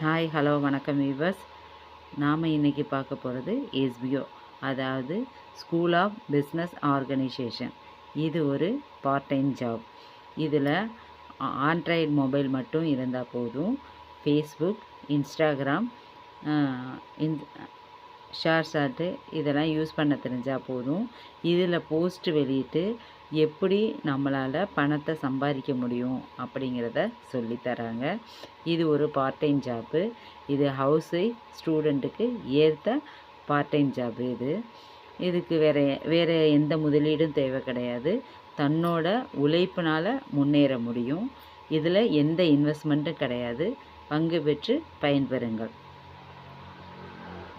Hi hello வணக்கம் viewers நாம் இன்றைக்கி பார்க்க போகிறது எஸ்பிஓ அதாவது ஸ்கூல் ஆஃப் பிஸ்னஸ் ஆர்கனைசேஷன் இது ஒரு பார்ட் டைம் ஜாப் இதில் ஆண்ட்ராய்டு மொபைல் மட்டும் இருந்தால் போதும். Facebook Instagram in ShareChat இதெல்லாம் யூஸ் பண்ண தெரிஞ்சால் போதும். இதில் போஸ்ட் வெளியிட்டு எப்படி நம்மளால் பணத்தை சம்பாதிக்க முடியும் அப்படிங்கிறத சொல்லித்தராங்க இது ஒரு பார்ட் டைம் ஜாப்பு இது ஹவுஸ் ஒய்ஃப் ஸ்டூடெண்ட்டுக்கு ஏற்ற பார்ட் டைம் ஜாப்பு இது. இதுக்கு வேறு வேறு எந்த முதலீடும் தேவை கிடையாது. தன்னோட உழைப்பினால் முன்னேற முடியும். இதில் எந்த இன்வெஸ்ட்மெண்ட்டும் கிடையாது. பங்கு பெற்று பயன்பெறுங்கள்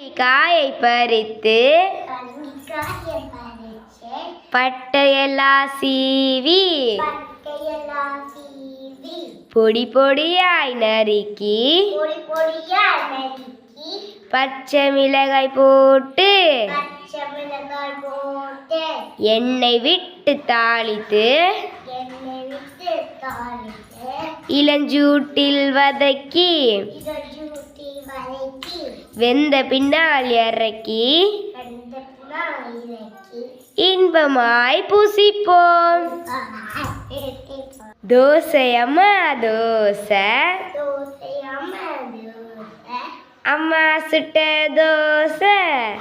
காயை பறித்து பட்டையெல்லாம் சீவி பொடி பொடியாய் நறுக்கி பச்சை மிளகாய் போட்டு எண்ணெய் விட்டு தாளித்து இளஞ்சூட்டில் வதக்கி வதக்கி வெந்த பின்னால் இறக்கி இன்பமாய் பூசிப்போம். தோசை அம்மா தோசை. அம்மா சுட்ட தோசை.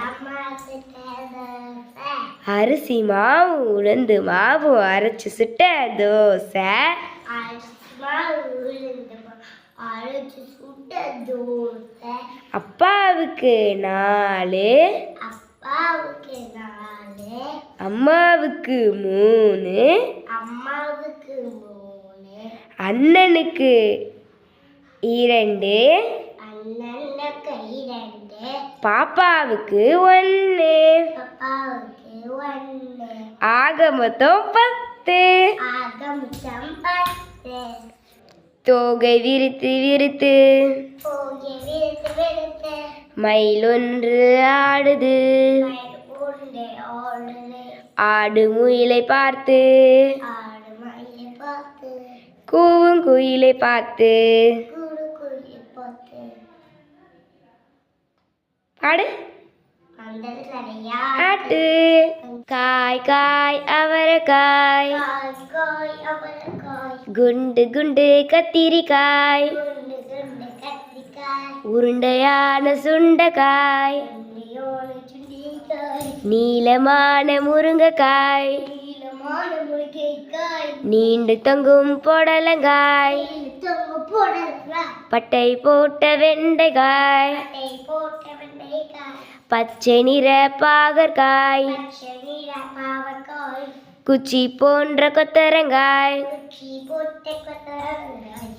அம்மா சுட்ட தோசை அரிசி மாவு உளுந்து மாவு அரைச்சு சுட்ட தோசை. அப்பாவுக்கு நாலு அப்பாவுக்கு நாலு. அம்மாவுக்கு மூணு அம்மாவுக்கு மூணு. அண்ணனுக்கு இரண்டு அண்ணனுக்கு இரண்டு. பாப்பாவுக்கு ஒன்று அப்பாவுக்கு ஒன்று ஆக மொத்தம் பத்து. ஆகமிச்சம் பத்து. தோகை விரித்து விரித்து. போகி விழுத்து விழுத்து மயில் ஒன்று ஆடுது. ஆடு முயலை பார்த்து. கூவும் குயிலை பார்த்து. பாடு. ஆட்டு காய் காய் அவரைக்காய். காய் காய் அவரைக்காய் குண்டு குண்டு கத்திரிக்காய். உருண்டையான சுண்டைக்காய். நீளமான முருங்கைக்காய். நீண்டு தொங்கும் பொடலங்காய். பட்டை போட்ட வெண்டைக்காய். பச்சை நிற பாகற்காய். பச்சை குச்சி போன்ற கொத்தரங்காய்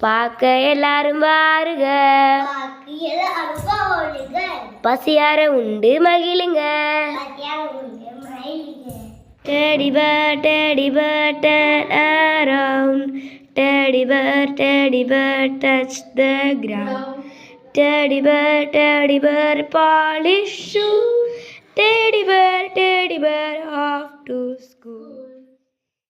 பார்க்க எல்லாரும் பாருங்க பசியார உண்டு மகிழுங்க teddy bear teddy bear turn around teddy bear teddy bear touch the ground teddy bear teddy bear polish teddy bear teddy bear off to school